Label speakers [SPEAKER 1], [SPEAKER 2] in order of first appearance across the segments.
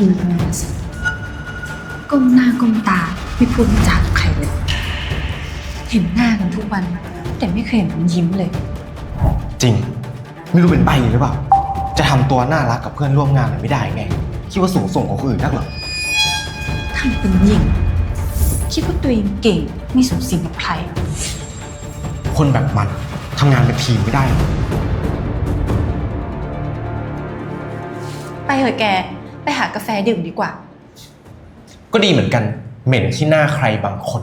[SPEAKER 1] ดูมันนะสิก้มหน้าก้มตาไม่พูดไม่จากับใครเลย เห็นหน้ากันทุกวัน แต่ไม่เคยเห็นมันยิ้มเลย
[SPEAKER 2] จริง ไม่รู้เป็นใบหรือเปล่า จะทำตัวน่ารักกับเพื่อนร่วมงานหน่อยไม่ได้ไง คิดว่าสูงส่งกว่าคนอื่นนักเหรอ
[SPEAKER 1] ทำเป็นหญิง คิดว่าตัวเองเก่งไม่สูงสิงกับใคร
[SPEAKER 2] คนแบบมันทำงานเป็นทีมไม่ได้หรอก
[SPEAKER 1] ไปเถอะแก ไปหากาแฟดื่มดีกว่า
[SPEAKER 2] ก็ดีเหมือนกัน เหม็นที่หน้าใครบางคน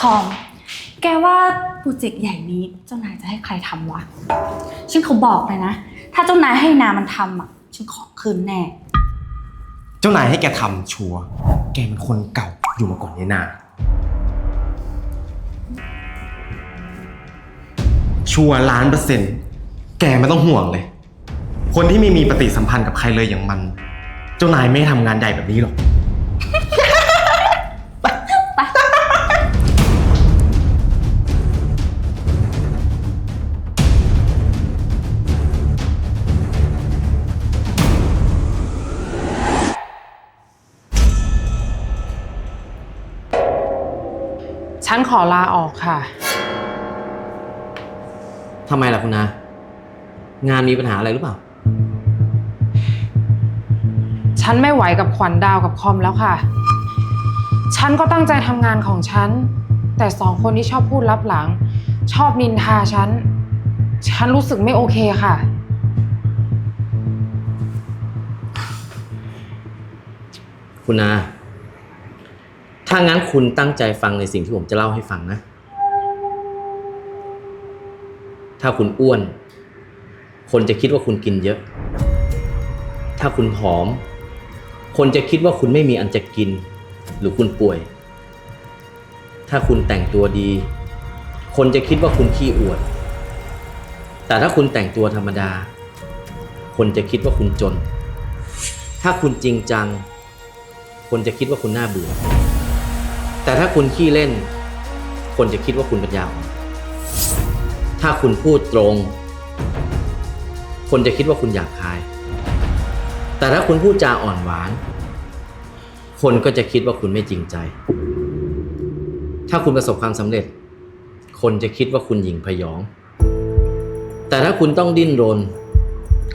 [SPEAKER 1] คอม แกว่าโปรเจกต์ใหญ่นี้เจ้านายจะให้ใครทำวะ ฉันเขาบอกเลยนะ ถ้าเจ้านายให้นามันทำอะ ฉันขอคืนแน่
[SPEAKER 2] เจ้านายให้แกทำชัวร์แกเป็นคนเก่าอยู่มาก่อนนี่นา ชัวร์ล้านเปอร์เซ็นต์แกไม่ต้องห่วงเลย คนที่ไม่มีปฏิสัมพันธ์กับใครเลยอย่างมัน เจ้านายไม่ทำงานใหญ่แบบนี้หรอก
[SPEAKER 3] ฉันขอลาออกค่ะ
[SPEAKER 4] ทำไมล่ะคุณนา งานมีปัญหาอะไรหรือเปล่า
[SPEAKER 3] ฉันไม่ไหวกับขวัญดาวกับคอมแล้วค่ะ ฉันก็ตั้งใจทำงานของฉัน แต่สองคนที่ชอบพูดลับหลัง ชอบนินทาฉัน ฉันรู้สึกไม่โอเคค่ะ
[SPEAKER 4] คุณนา ถ้างั้นคุณตั้งใจฟังในสิ่งที่ผมจะเล่าให้ฟังนะ ถ้าคุณอ้วน คนจะคิดว่าคุณกินเยอะ ถ้าคุณผอม คนจะคิดว่าคุณไม่มีอันจะกิน หรือคุณป่วย ถ้าคุณแต่งตัวดี คนจะคิดว่าคุณขี้อวด แต่ถ้าคุณแต่งตัวธรรมดา คนจะคิดว่าคุณจน ถ้าคุณจริงจัง คนจะคิดว่าคุณน่าเบื่อ แต่ถ้าคุณขี้เล่น คนจะคิดว่าคุณเปัญญาอ่อนถ้าคุณพูดตรง คนจะคิดว่าคุณอยากคาย แต่ถ้าคุณพูดจาอ่อนหวาน คนก็จะคิดว่าคุณไม่จริงใจ ถ้าคุณประสบความสำเร็จ คนจะคิดว่าคุณหยิ่งพยอง แต่ถ้าคุณต้องดิ้นรน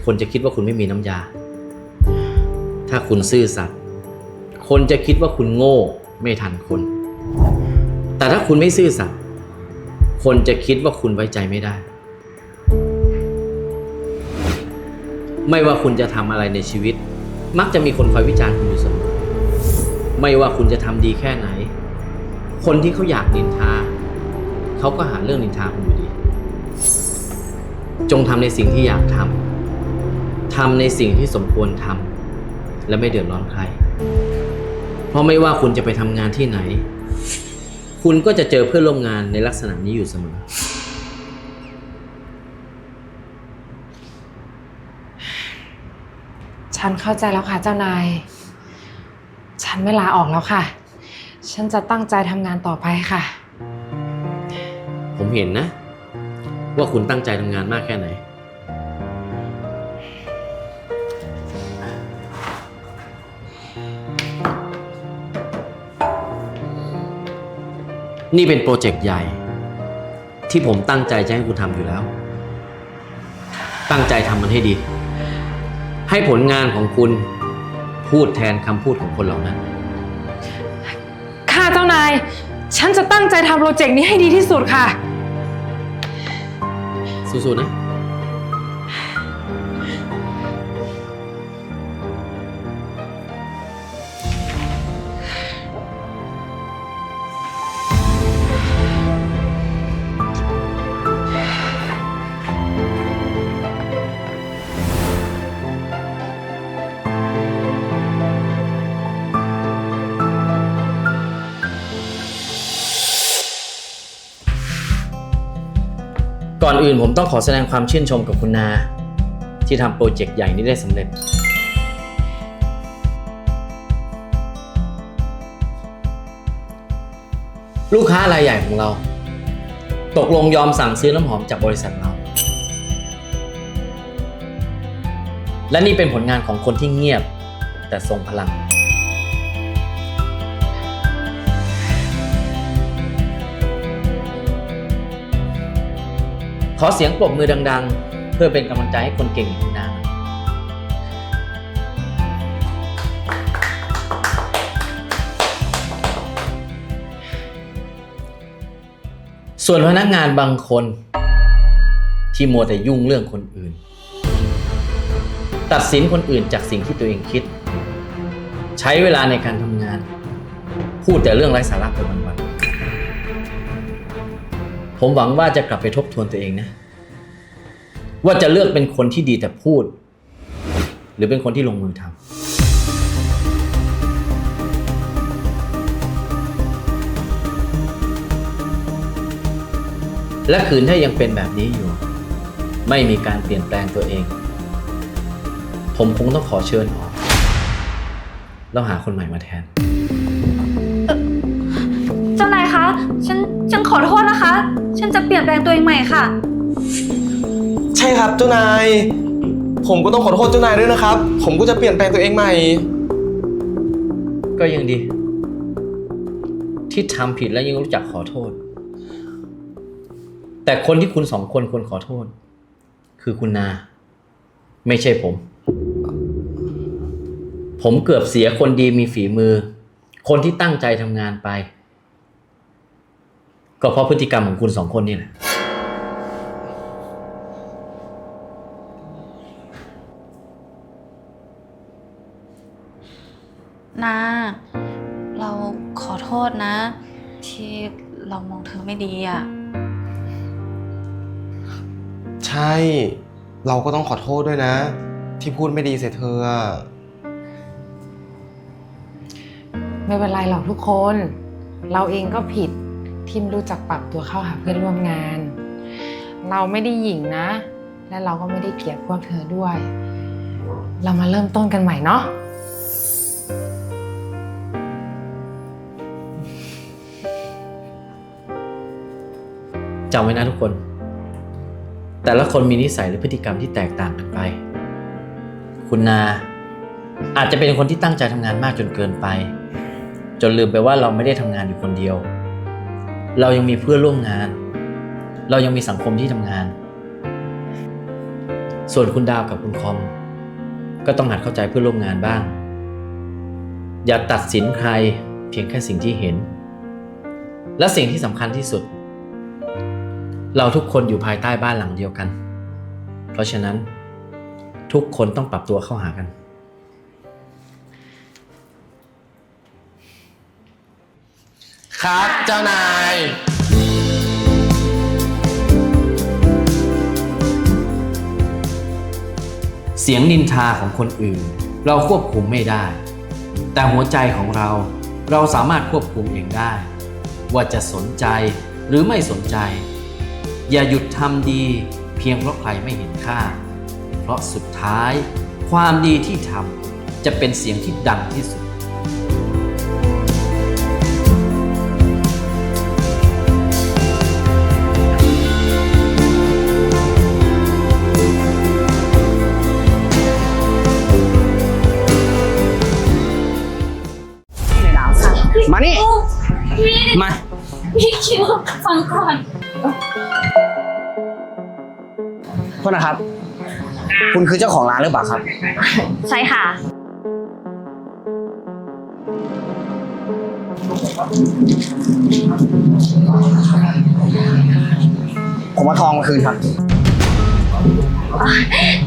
[SPEAKER 4] คนจะคิดว่าคุณไม่มีน้ำยา ถ้าคุณซื่อสัตย์คนจะคิดว่าคุณโง่ไม่ทันคน แต่ถ้าคุณไม่ซื่อสัตย์คนจะคิดว่าคุณไว้ใจไม่ได้ ไม่ว่าคุณจะทำอะไรในชีวิต มักจะมีคนคอยวิจารณ์คุณอยู่เสมอไม่ว่าคุณจะทำดีแค่ไหน คนที่เขาอยากนินทาเขาก็หาเรื่องนินทาคุณอยู่ดี จงทำในสิ่งที่อยากทำทำในสิ่งที่สมควรทำและไม่เดือดร้อนใคร เพราะไม่ว่าคุณจะไปทำงานที่ไหน คุณก็จะเจอเพื่อนร่วมงานในลักษณะนี้อยู่เสมอ
[SPEAKER 3] ฉันเข้าใจแล้วค่ะเจ้านาย ฉันไม่ลาออกแล้วค่ะ ฉันจะตั้งใจทำงานต่อไปค่ะ
[SPEAKER 4] ผมเห็นนะ ว่าคุณตั้งใจทำงานมากแค่ไหน นี่เป็นโปรเจกต์ใหญ่ ที่ผมตั้งใจจะให้คุณทำอยู่แล้ว ตั้งใจทำมันให้ดี ให้ผลงานของคุณพูดแทนคำพูดของคนเหล่านั้น
[SPEAKER 3] ค่ะเจ้านาย ฉันจะตั้งใจทำโปรเจกต์นี้ให้ดีที่สุดค่ะ
[SPEAKER 4] สู้ๆนะ อนอื่นผมต้องขอแสดงความชื่นชมกับคุณนา ที่ทำโปรเจกต์ใหญ่นี้ได้สำเร็จ ลูกค้ารายใหญ่ของเรา ตกลงยอมสั่งซื้อน้ำหอมจากบริษัทเรา และนี่เป็นผลงานของคนที่เงียบแต่ทรงพลัง ขอเสียงปรบมือดัง ๆ เพื่อเป็นกำลังใจให้คนเก่งอย่างคุณนาส่วนพนักงานบางคน ที่มัวแต่ยุ่งเรื่องคนอื่น ตัดสินคนอื่นจากสิ่งที่ตัวเองคิด ใช้เวลาในการทำงาน พูดแต่เรื่องไร้สาระไปวันๆ ผมหวังว่าจะกลับไปทบทวนตัวเองนะ ว่าจะเลือกเป็นคนที่ดีแต่พูด หรือเป็นคนที่ลงมือทำและขืนถ้ายังเป็นแบบนี้อยู่ ไม่มีการเปลี่ยนแปลงตัวเอง ผมคงต้องขอเชิญออก แล้วหาคนใหม่มาแทน
[SPEAKER 1] ฉันฉันขอโทษนะคะ ฉันจะเปลี่ยนแปลงตัวเองใหม่ค่ะ
[SPEAKER 2] ใช่ครับเจ้านาย ผมก็ต้องขอโทษเจ้านายด้วยนะครับ ผมก็จะเปลี่ยนแปลงตัวเองใหม่
[SPEAKER 4] ก็ยังดี ที่ทำผิดแล้วยังรู้จักขอโทษ แต่คนที่คุณสองคนควรขอโทษ คือคุณนา ไม่ใช่ผม ผมเกือบเสียคนดีมีฝีมือ คนที่ตั้งใจทำงานไป ก็เพราะพฤติกรรมของคุณสองคนนี่แหละ
[SPEAKER 1] นาเราขอโทษนะ ที่เรามองเธอไม่ดีอะ
[SPEAKER 2] ใช่ เราก็ต้องขอโทษด้วยนะ ที่พูดไม่ดีใส่เธออะ
[SPEAKER 3] ไม่เป็นไรหรอกทุกคน เราเองก็ผิด ทีมรู้จักปรับตัวเข้าหาเพื่อนร่วมงาน เราไม่ได้หยิ่งนะ และเราก็ไม่ได้เกลียดพวกเธอด้วย เรามาเริ่มต้นกันใหม่เนาะ
[SPEAKER 4] จำไว้นะทุกคน แต่ละคนมีนิสัยหรือพฤติกรรมที่แตกต่างกันไป คุณนาอาจจะเป็นคนที่ตั้งใจทำงานมากจนเกินไป จนลืมไปว่าเราไม่ได้ทำงานอยู่คนเดียว เรายังมีเพื่อนร่วมงาน เรายังมีสังคมที่ทำงาน ส่วนคุณดาวกับคุณคอม ก็ต้องหัดเข้าใจเพื่อนร่วมงานบ้าง อย่าตัดสินใครเพียงแค่สิ่งที่เห็น และสิ่งที่สำคัญที่สุด เราทุกคนอยู่ภายใต้บ้านหลังเดียวกัน เพราะฉะนั้นทุกคนต้องปรับตัวเข้าหากัน
[SPEAKER 2] ครับ เจ้านาย
[SPEAKER 4] เสียงนินทาของคนอื่น เราควบคุมไม่ได้ แต่หัวใจของเราเราสามารถควบคุมเองได้ ว่าจะสนใจหรือไม่สนใจ อย่าหยุดทำดีเพียงเพราะใครไม่เห็นค่า เพราะสุดท้าย ความดีที่ทำจะเป็นเสียงที่ดังที่สุด
[SPEAKER 1] ฟังก่อน
[SPEAKER 5] โทษนะครับ คุณคือเจ้าของร้านหรือเปล่าครับ
[SPEAKER 1] ใช่ค่ะ
[SPEAKER 5] ผมมาทองมาคืนครับ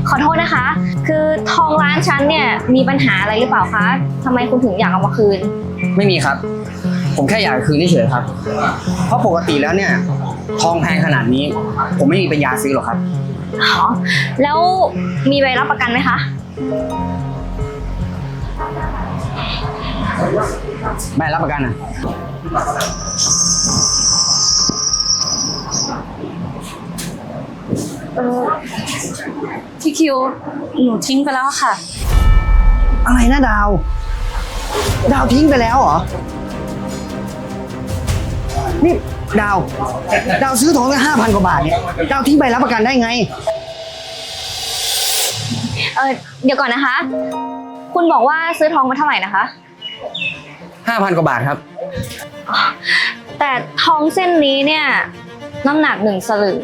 [SPEAKER 6] ขอโทษนะคะ คือทองร้านฉันเนี่ยมีปัญหาอะไรหรือเปล่าคะทำไมคุณถึงอยากเอามาคืน
[SPEAKER 5] ไม่มีครับ ผมแค่อยากคืนเฉยๆครับ เพราะปกติแล้วเนี่ย ทองแพงขนาดนี้ ผมไม่มีปัญญาซื้อหรอกครับ
[SPEAKER 6] อ๋อ แล้วมีใบรับประกันไหมคะ
[SPEAKER 5] ใบรับประกันอะ
[SPEAKER 1] เออพี่คิว หนูทิ้งไปแล้วอะค่ะ
[SPEAKER 5] อะไรนะดาว ดาวทิ้งไปแล้วเหรอ นี่ดาว ดาวซื้อทองตั้งห้าพันกว่าบาทเนี่ยดาวทิ้งไปรับประกันได้ไง
[SPEAKER 6] เออเดี๋ยวก่อนนะคะ คุณบอกว่าซื้อทองมาเท่าไหร่นะคะ
[SPEAKER 5] ห้าพันกว่าบาทครับ
[SPEAKER 6] แต่ทองเส้นนี้เนี่ยน้ำหนักหนึ่งสลึง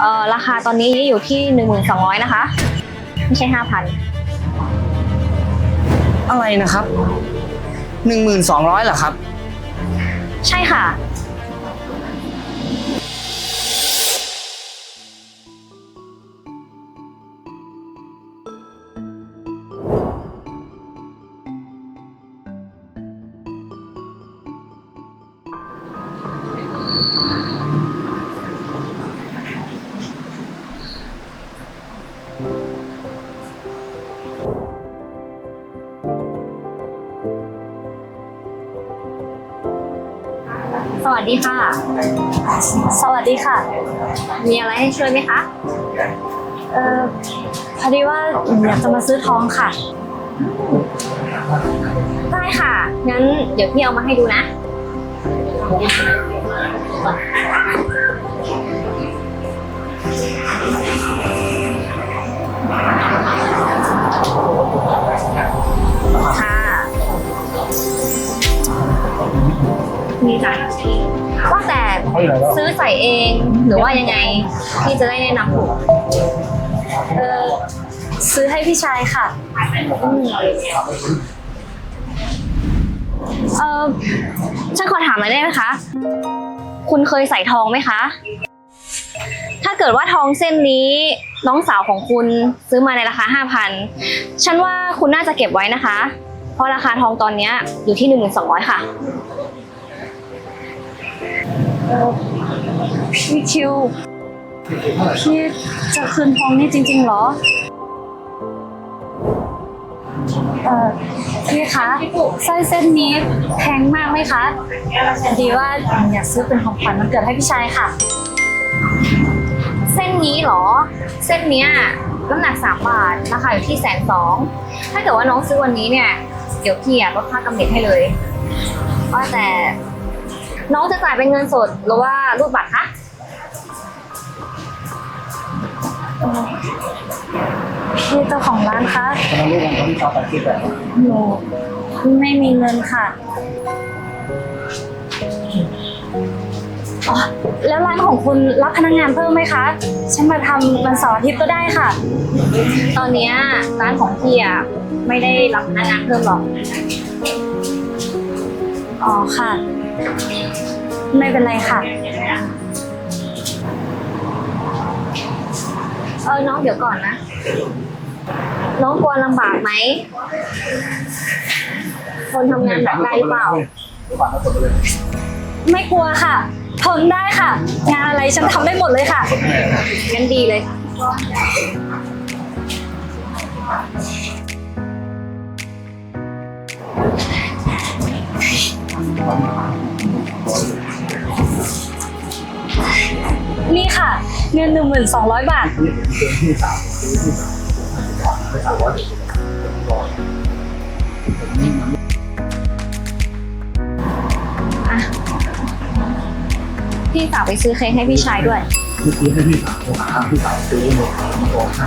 [SPEAKER 6] เอ่อราคาตอนนี้อยู่ที่หนึ่งหมื่นสองร้อยนะคะ ไม่ใช่ห้าพัน
[SPEAKER 5] อะไรนะครับหนึ่งหมื่นสองร้อยเหรอครับ
[SPEAKER 6] ใช่ค่ะ สวัสดีค่ะ
[SPEAKER 1] สวัสดีค่ะ
[SPEAKER 6] มีอะไรให้ช่วยไหมคะ
[SPEAKER 1] เออพอดีว่าหนูอยากจะมาซื้อทองค่ะ
[SPEAKER 6] ได้ค่ะ งั้นเดี๋ยวพี่เอามาให้ดูนะค่ะ นี่จ้ะว่าแต่ซื้อใส่เองหรือว่ายังไงพี่จะได้แนะนำถูก
[SPEAKER 1] เออซื้อให้พี่ชายค่ะ
[SPEAKER 6] อืมเออฉันขอถามหน่อยได้ไหมคะ คุณเคยใส่ทองไหมคะ ถ้าเกิดว่าทองเส้นนี้น้องสาวของคุณซื้อมาในราคาห้าพันฉันว่าคุณน่าจะเก็บไว้นะคะ เพราะราคาทองตอนเนี้ยอยู่ที่หนึ่งหมื่นสองร้อยค่ะ
[SPEAKER 1] พี่คิว พี่จะคืนทองนี่จริง ๆ เหรอ เอ่อ พี่คะสร้อยเส้นนี้แพงมากไหมคะพอดีว่าอยากซื้อเป็นของขวัญวันเกิดให้พี่ชายค่ะ
[SPEAKER 6] เส้นนี้เหรอ เส้นเนี้ยน้ำหนักสามบาท ราคาอยู่ที่แสนสอง ถ้าเกิดว่าน้องซื้อวันนี้เนี่ย เดี๋ยวพี่อะลดค่ากำเนิดให้เลยว่าแต่ น้องจะจ่ายเป็นเงินสดหรือว่ารูดบัตรคะ
[SPEAKER 1] พี่เจ้าของร้านคะหนูไม่มีเงินค่ะอ๋อแล้วร้านของคุณรับพนักงานเพิ่มไหมคะ ฉันมาทำวันเสาร์อาทิตย์ก็ได้ค่ะ
[SPEAKER 6] ตอนเนี้ยร้านของพี่อะไม่ได้รับพนักงานเพิ่มหรอก
[SPEAKER 1] อ๋อค่ะ ไม่เป็นไรค่ะ
[SPEAKER 6] เออน้องเดี๋ยวก่อนนะ น้องกลัวลำบากไหม คนทำงานแบบได้หรือเปล่า
[SPEAKER 1] ไม่กลัวค่ะ ทนได้ค่ะ งานอะไรฉันทำได้หมดเลยค่ะ
[SPEAKER 6] งั้นดีเลย
[SPEAKER 1] นี่ค่ะ เงินหนึ่งหมื่นสองร้อยบาท
[SPEAKER 6] พี่สาวไปซื้อเค้กให้พี่ชายด้วยพี่สาวพี่สาวซื้อหมดมาบอกให้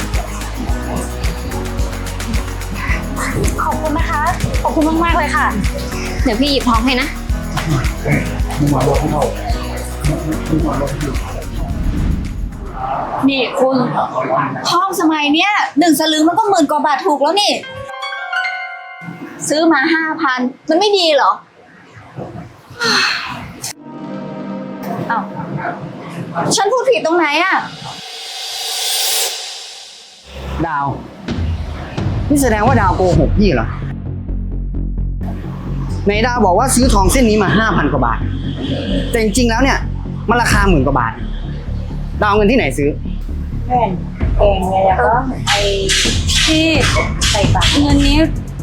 [SPEAKER 1] ขอบคุณนะคะ ขอบคุณมาก ๆ เลยค่ะ
[SPEAKER 6] เดี๋ยวพี่หยิบทองให้นะ
[SPEAKER 1] นี่คุณทองสมัยเนี้ยหนึ่งสลึงมันก็หมื่นกว่าบาทถูกแล้วนี่ ซื้อมาห้าพันมันไม่ดีเหรออ้าวฉันพูดผิดตรงไหนอะ
[SPEAKER 5] ดาว นี่แสดงว่าดาวโกหกพี่เหรอ ไหนดาวบอกว่าซื้อทองเส้นนี้มาห้าพันกว่าบาท แต่จริงๆแล้วเนี่ย มันราคาหมื่นกว่าบาท ดาวเอาเงินที่ไหนซื้อ
[SPEAKER 1] พี่ใส่บาทเงินนี้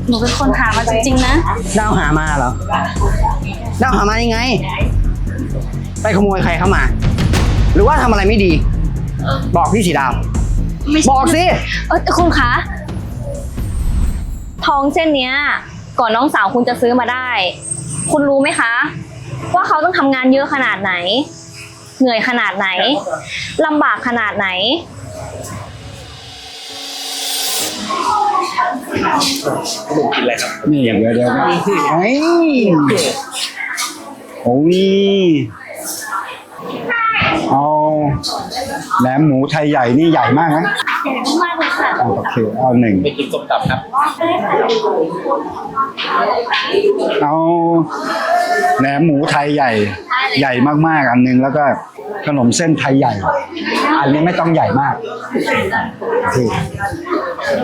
[SPEAKER 1] หนูเป็นคนหามาจริงๆนะ
[SPEAKER 5] ดาวหามาเหรอ ดาวหามายังไง ไปขโมยใครเข้ามา หรือว่าทำอะไรไม่ดี บอกพี่สีดาว
[SPEAKER 6] ไม่ใช่
[SPEAKER 5] บอกสิ
[SPEAKER 6] เออคุณคะทองเส้นเนี้ย ก่อนน้องสาวคุณจะซื้อมาได้ คุณรู้ไหมคะ ว่าเขาต้องทำงานเยอะขนาดไหน เหนื่อยขนาดไหนลำบากขนาดไหน
[SPEAKER 7] นี่เดี๋ยวเดี๋ยวไอ้โอ้ยเอาแหนมหมูไทยใหญ่นี่ใหญ่มากนะ
[SPEAKER 6] ใหญ่มากเลยค่ะ
[SPEAKER 7] อะโอเคเอาหนึ่ง
[SPEAKER 4] ไม่กินส้มตำครับ
[SPEAKER 7] เอาแหนมหมูไทยใหญ่ ใหญ่มากๆอันหนึงแล้วก็ขนมเส้นไทยใหญ่ อันนี้ไม่ต้องใหญ่มากโอเค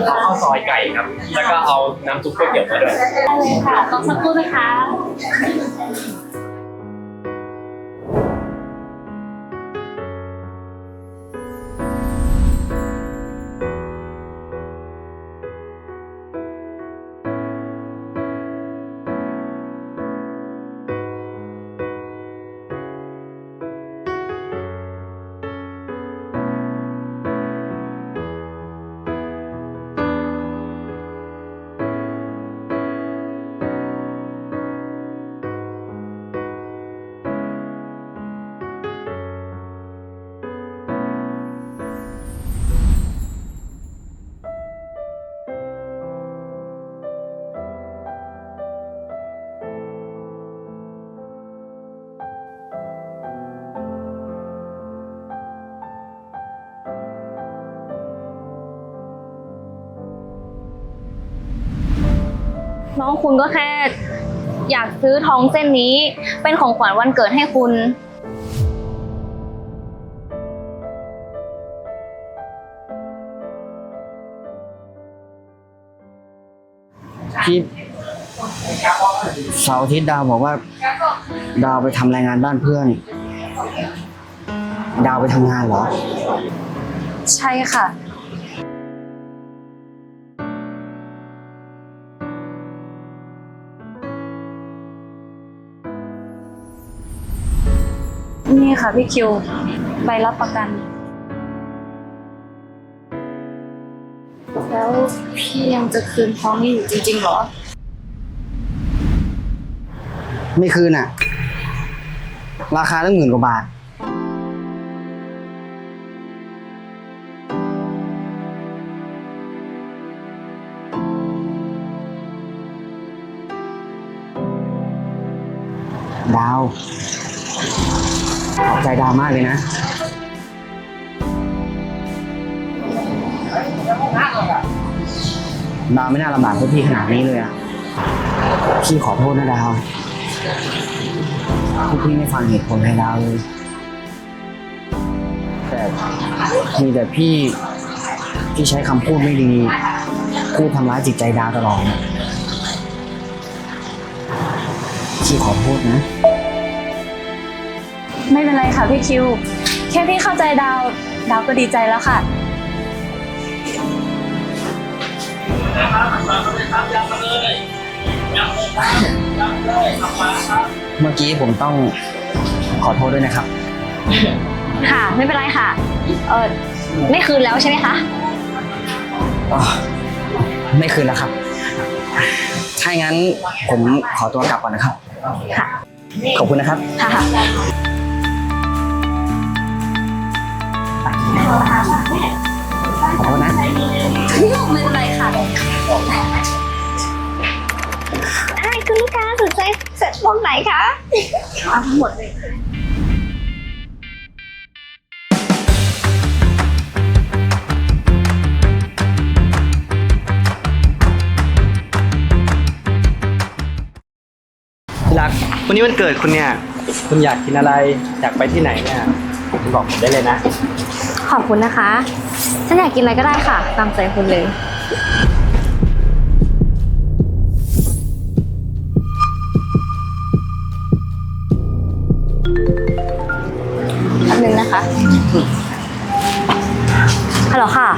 [SPEAKER 8] ข้าวซอยไก่ครับ แล้วก็เอาน้ำซุปก๋วยเตี๋ยวมาด้วย
[SPEAKER 6] ได้เลยค่ะรอสักครู่นะคะ น้องคุณก็แค่ อยากซื้อทองเส้นนี้ เป็นของขวัญวันเกิดให้คุณ
[SPEAKER 5] พี่เสาร์อาทิตย์ดาวบอกว่า ดาวไปทำรายงานบ้านเพื่อน ดาวไปทำงานเหรอ
[SPEAKER 1] ใช่ค่ะ นี่ค่ะพี่คิว ใบรับประกัน แล้วพี่ยังจะคืนท้องนี่อยู่จริงๆเหรอ
[SPEAKER 5] ไม่คืนอะ ราคาตั้งหมื่นกว่าบาท ดาว ขอบใจดาวมากเลยนะ ดาวไม่น่าลำบากพวกพี่ขนาดนี้เลยอะ พี่ขอโทษนะดาวพวกพี่ไม่ฟังเหตุผลให้ดาวเลย แต่มีแต่พี่พี่ใช้คำพูดไม่ดี พูดทำร้ายจิตใจดาวตลอดพี่ขอโทษนะ
[SPEAKER 1] ไม่เป็นไรค่ะพี่คิว แค่พี่เข้าใจดาว ดาวก็ดีใจแล้วค่ะ
[SPEAKER 5] เมื่อกี้ผมต้องขอโทษด้วยนะครับ
[SPEAKER 6] ค่ะ ไม่เป็นไรค่ะ เออไม่คืนแล้วใช่ไหมคะ
[SPEAKER 5] อ๋อไม่คืนแล้วครับ ถ้าอย่างนั้นผมขอตัวกลับก่อนนะครับ
[SPEAKER 6] ค่ะ
[SPEAKER 5] ขอบคุณนะครับ
[SPEAKER 6] ค่ะ
[SPEAKER 5] ขอโทษนะ
[SPEAKER 6] ไม่เป็นไรค่ะไอ้คุณลูกค้าสนใจเสร็จตรงไหนคะเอาทั้งหมดเลย
[SPEAKER 8] ที่รักวันนี้วันเกิดคุณเนี่ย คุณอยากกินอะไร อยากไปที่ไหนเนี่ย คุณบอกผมได้เลยนะ
[SPEAKER 6] ขอบคุณนะคะ ฉันอยากกินอะไรก็ได้ค่ะ ตามใจคุณเลยแป๊บนึงนะคะ ฮัลโหลค่ะ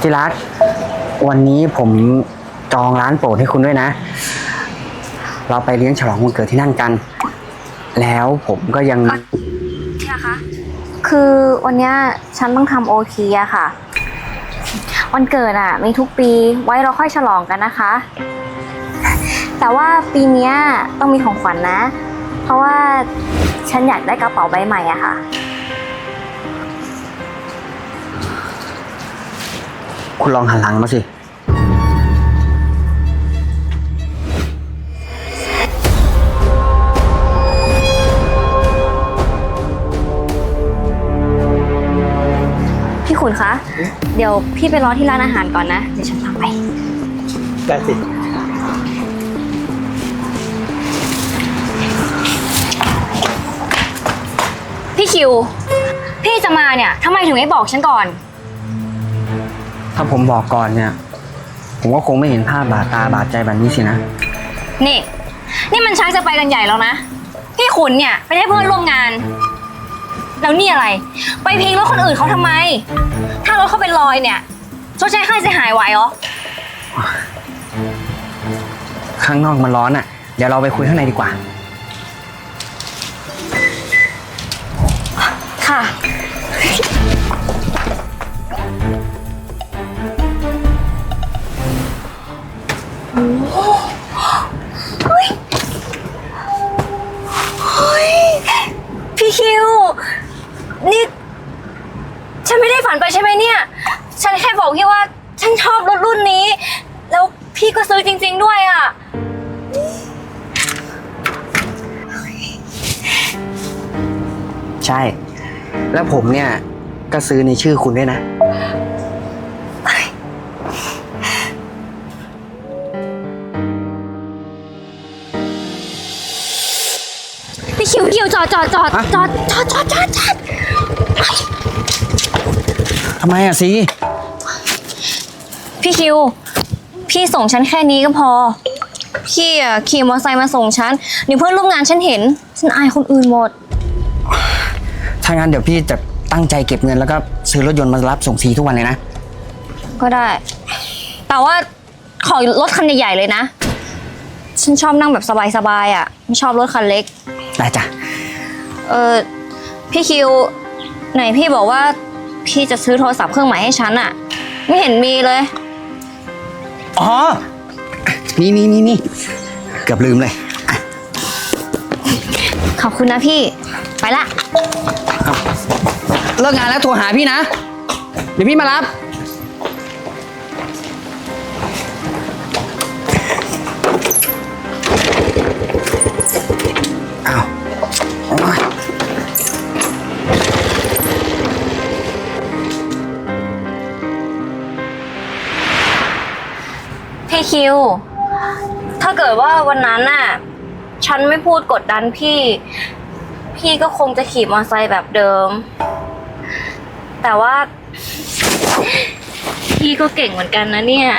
[SPEAKER 5] ที่รัก วันนี้ผมจองร้านโปรดให้คุณด้วยนะ เราไปเลี้ยงฉลองวันเกิดที่นั่นกัน แล้วผมก็ยัง
[SPEAKER 6] ที่รักคะ คือวันเนี้ยฉันต้องทำโอทีอะค่ะ วันเกิดอะมีทุกปีไว้เราค่อยฉลองกันนะคะ แต่ว่าปีเนี้ยต้องมีของขวัญนะ เพราะว่าฉันอยากได้กระเป๋าใบใหม่อะค่ะ
[SPEAKER 5] คุณลองหันหลังมาสิ
[SPEAKER 6] เดี๋ยวพี่ไปรอที่ร้านอาหารก่อนนะ เดี๋ยวฉันตามไป
[SPEAKER 8] ได้สิ
[SPEAKER 6] พี่คิว พี่จะมาเนี่ยทำไมถึงไม่บอกฉันก่อน
[SPEAKER 5] ถ้าผมบอกก่อนเนี่ย ผมก็คงไม่เห็นภาพบาดตาบาดใจแบบนี้สินะ
[SPEAKER 6] นี่ นี่มันชักจะไปกันใหญ่แล้วนะ พี่ขุนเนี่ยไม่ได้เพื่อนร่วมงาน แล้วนี่อะไร ไปพิงรถคนอื่นเขาทำไม ถ้ารถเขาเป็นรอยเนี่ยชดใช้ค่าเสียหายไหวเหรอ
[SPEAKER 5] ข้างนอกมันร้อนอะ เดี๋ยวเราไปคุยข้างในดีกว่า
[SPEAKER 6] ค่ะพี่คิว นี่ ฉันไม่ได้ฝันไปใช่ไหมเนี่ย ฉันแค่บอกพี่ว่า ฉั นชอบรถรุ่นนี้ แล้วพี่ก็ซื้อจริง ๆ ด้วยอะ
[SPEAKER 5] ใช่ แล้วผมเนี่ย ก็ซื้อในชื่อคุณด้วยนะ
[SPEAKER 6] พี่คิวพี่คิวจอดจอดจอด
[SPEAKER 5] ฮะ
[SPEAKER 6] จอดจอดจอดจอดจอด
[SPEAKER 5] ทำไมอะซี
[SPEAKER 6] พี่คิว พี่ส่งฉันแค่นี้ก็พอ พี่อะขี่มอเตอร์ไซค์มาส่งฉันเดี๋ยวเพื่อนร่วมงานฉันเห็น ฉันอายคนอื่นหมด
[SPEAKER 5] ถ้างั้นเดี๋ยวพี่จะตั้งใจเก็บเงินแล้วก็ซื้อรถยนต์มารับส่งซีทุกวันเลยนะ
[SPEAKER 6] ก็ได้ แต่ว่าขอรถคันใหญ่ๆเลยนะ ฉันชอบนั่งแบบสบายๆอะ ไม่ชอบรถคันเล็ก
[SPEAKER 5] ได้จ้ะ
[SPEAKER 6] เออพี่คิว ไหนพี่บอกว่าพี่จะซื้อโทรศัพท์เครื่องใหม่ให้ฉันอะ ไม่เห็นมีเลย
[SPEAKER 5] อ๋อมีมีมีมีเกือบลืมเลย
[SPEAKER 6] ขอบคุณนะพี่ ไปละ
[SPEAKER 5] เลิกงานแล้วโทรหาพี่นะ เดี๋ยวพี่มารับ
[SPEAKER 6] คิว ถ้าเกิดว่าวันนั้นน่ะ ฉันไม่พูดกดดันพี่ พี่ก็คงจะขี่มอเตอร์ไซค์แบบเดิม แต่ว่า พี่ก็เก่งเหมือนกันนะเนี่ย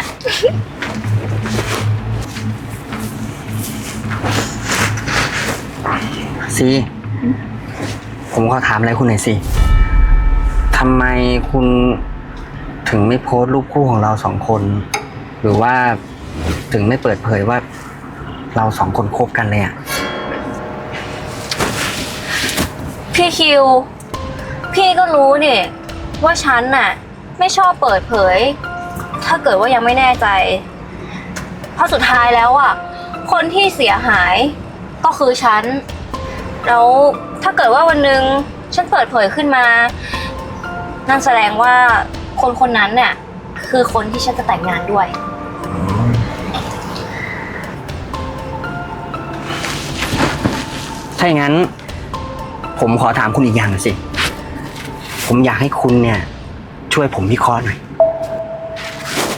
[SPEAKER 5] ซี ผมขอถามอะไรคุณหน่อยสิทำไมคุณถึงไม่โพสต์รูปคู่ของเราสองคน หรือว่า ถึงไม่เปิดเผยว่า เราสองคนคบกันเลยอะ
[SPEAKER 6] พี่คิว พี่ก็รู้นี่ว่าฉันน่ะ ไม่ชอบเปิดเผย ถ้าเกิดว่ายังไม่แน่ใจ เพราะสุดท้ายแล้วอะ คนที่เสียหายก็คือฉัน แล้วถ้าเกิดว่าวันหนึ่งฉันเปิดเผยขึ้นมา นั่นแสดงว่าคนคนนั้นเนี่ยคือคนที่ฉันจะแต่งงานด้วย
[SPEAKER 5] ถ้าอย่างนั้น ผมขอถามคุณอีกอย่างหน่อยสิ ผมอยากให้คุณเนี่ย ช่วยผมวิเคราะห์หน่อย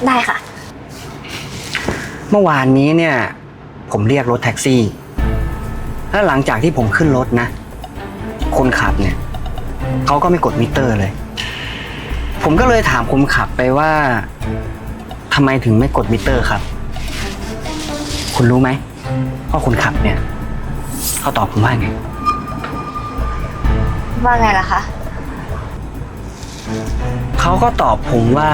[SPEAKER 6] ได้ค่ะ
[SPEAKER 5] เมื่อวานนี้เนี่ย ผมเรียกรถแท็กซี่ แล้วหลังจากที่ผมขึ้นรถนะ คนขับเนี่ยเขาก็ไม่กดมิเตอร์เลย ผมก็เลยถามคนขับไปว่าทำไมถึงไม่กดมิเตอร์ครับ คุณรู้ไหมว่าคนขับเนี่ย เขาตอบผมว่าไง
[SPEAKER 6] ว่าไงล่ะคะ
[SPEAKER 5] เขาก็ตอบผมว่า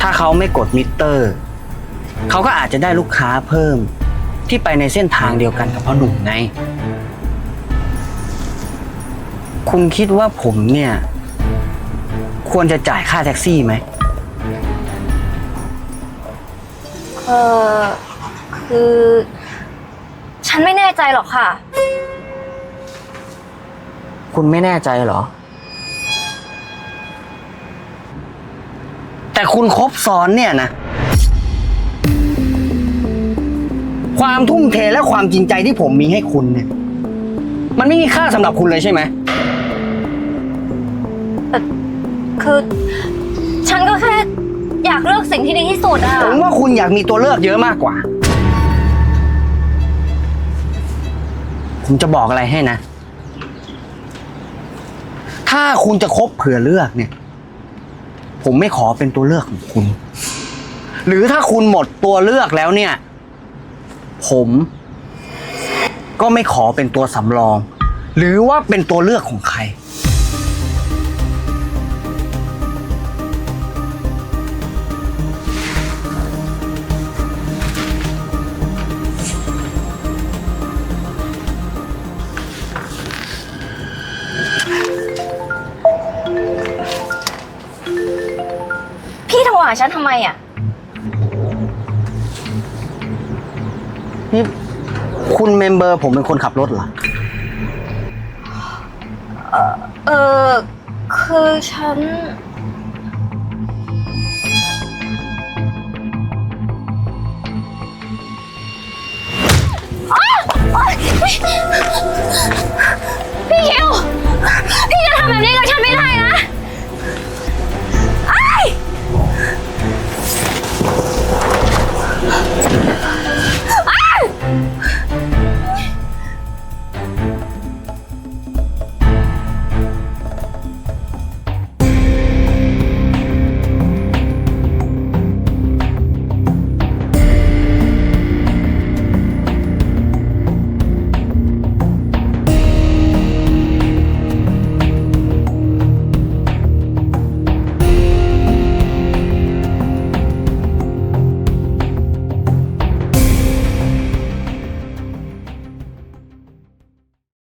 [SPEAKER 5] ถ้าเขาไม่กดมิเตอร์ เขาก็อาจจะได้ลูกค้าเพิ่มที่ไปในเส้นทางเดียวกันกับพ่อหนุ่มไงคคุณคิดว่าผมเนี่ย ควรจะจ่ายค่าแท็กซี่ไหม
[SPEAKER 6] เออคือ ฉันไม่แน่ใจหรอกค่ะ
[SPEAKER 5] คุณไม่แน่ใจเหรอ แต่คุณครบซ้อนเนี่ยนะ ความทุ่มเทและความจริงใจที่ผมมีให้คุณเนี่ย มันไม่มีค่าสำหรับคุณเลยใช่ไหม
[SPEAKER 6] คือ ฉันก็แค่อยากเลือกสิ่งที่ดีที่สุดอะ
[SPEAKER 5] ผมว่าคุณอยากมีตัวเลือกเยอะมากกว่า ผมจะบอกอะไรให้นะ ถ้าคุณจะคบเผื่อเลือกเนี่ย ผมไม่ขอเป็นตัวเลือกของคุณ หรือถ้าคุณหมดตัวเลือกแล้วเนี่ย ผมก็ไม่ขอเป็นตัวสำรอง หรือว่าเป็นตัวเลือกของใครา
[SPEAKER 6] ฉันทำไมอะ
[SPEAKER 5] นี่คุณเมมเบอร์ผมเป็นคนขับรถเหรอ
[SPEAKER 6] เออคือฉัน พี่เคียวพี่จะทำแบบนี้กับฉันไม่ได้นะ